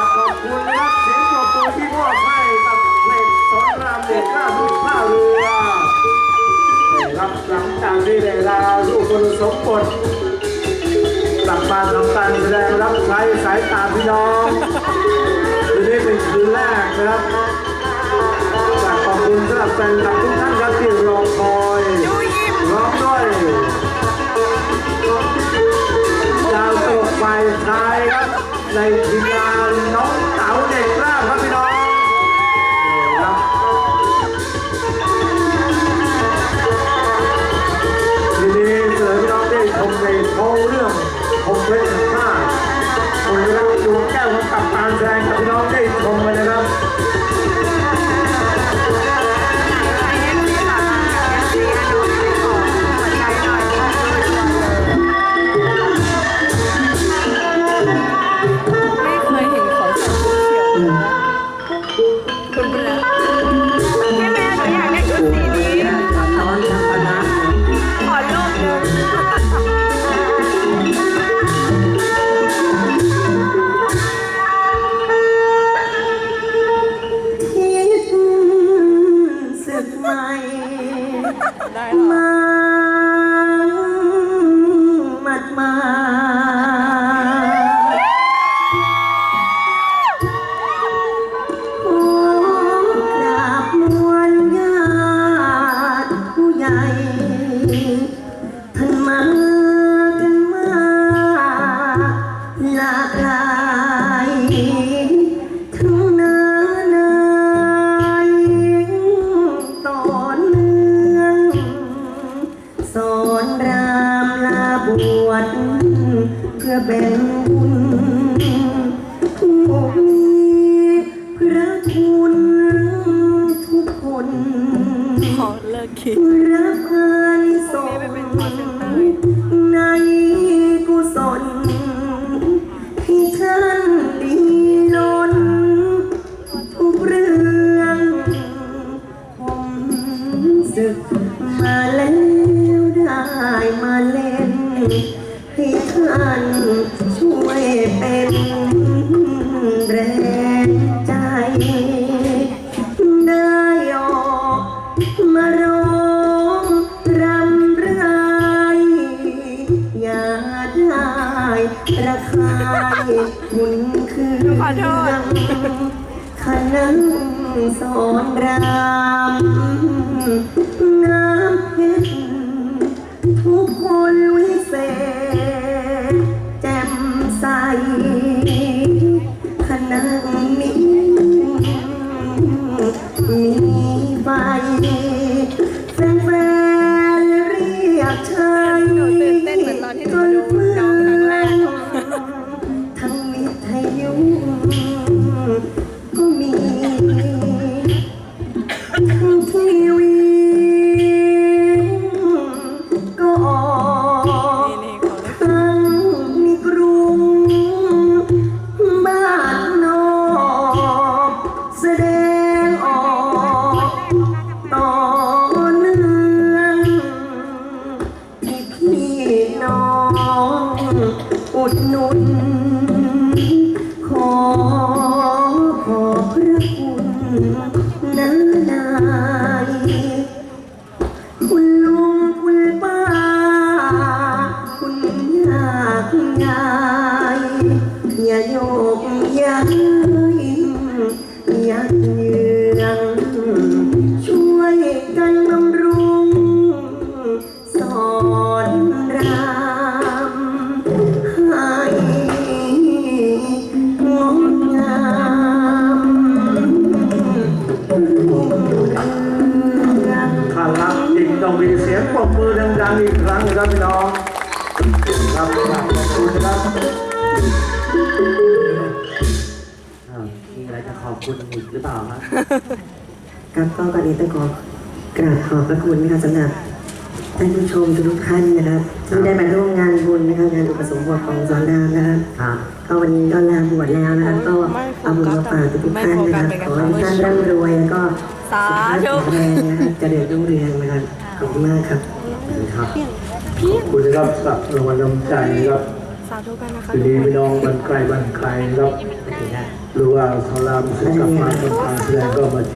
ากขอบคุณนะครับเสียงปรบมือที่มอบให้กับเหล็กสอนรามเด็กกล้าทุกท่าเรือได้รับหลังจากที่ได้ลาลูกคนสมบทกลับมาทำการแสดงรับใช้สายตาพี่น้องคืนนี้เป็นคืนแรกนะครับขอบคุณสำหรับแฟนคลับ ครับในทีมงานน้องเต๋าเด็กกล้าครับพี่น้อง บวชเพื่อแบ่งบุญผู้มีพระคุณทุกคน ขอเลิกคิด ระคายคุณคือขอโทษ ขนังสอนรามน้ำเพชรทุกคนวิเศษ แจ่มใสขนังนี้มีไฟแฟ ดหนุน ขอขอบพระคุณนานาย คุณลุงคุณป้า คุณยาคุณยาย อย่าโยกย้าย อบคุณนะครับอ่ามีอะไรจะขอบคุณอีกหรือเปล่าครับครับก็ก่อนอื่นต้องขอกราบขอบพระคุณนะคะสำหรับท่านผู้ชมทุกๆท่านนะครับที่ได้มาร่วมงานบุญนะคะงานอุปสมบทของสอนรามนะครับครับก็วันนี้ก็ลาบวชแล้วนะครับก็เอาบุญมาฝากทุกๆท่านนะครับขอให้ท่านร่ำรวยแล้วก็สาสุขภาพธุแข็งแรงนะครับเจริญรุ่งเรืองนะครับขอบคุณมากครับครับ ขอบคุณนะครับสำหรับรางวัลน้ำใจนะครับสาธุกันนะคะทีทุกนี้คนพี่น้องมันไกลบ้านไกลครับหรือว่าสารามเสร็จกลับมาทำการแสดงก็มา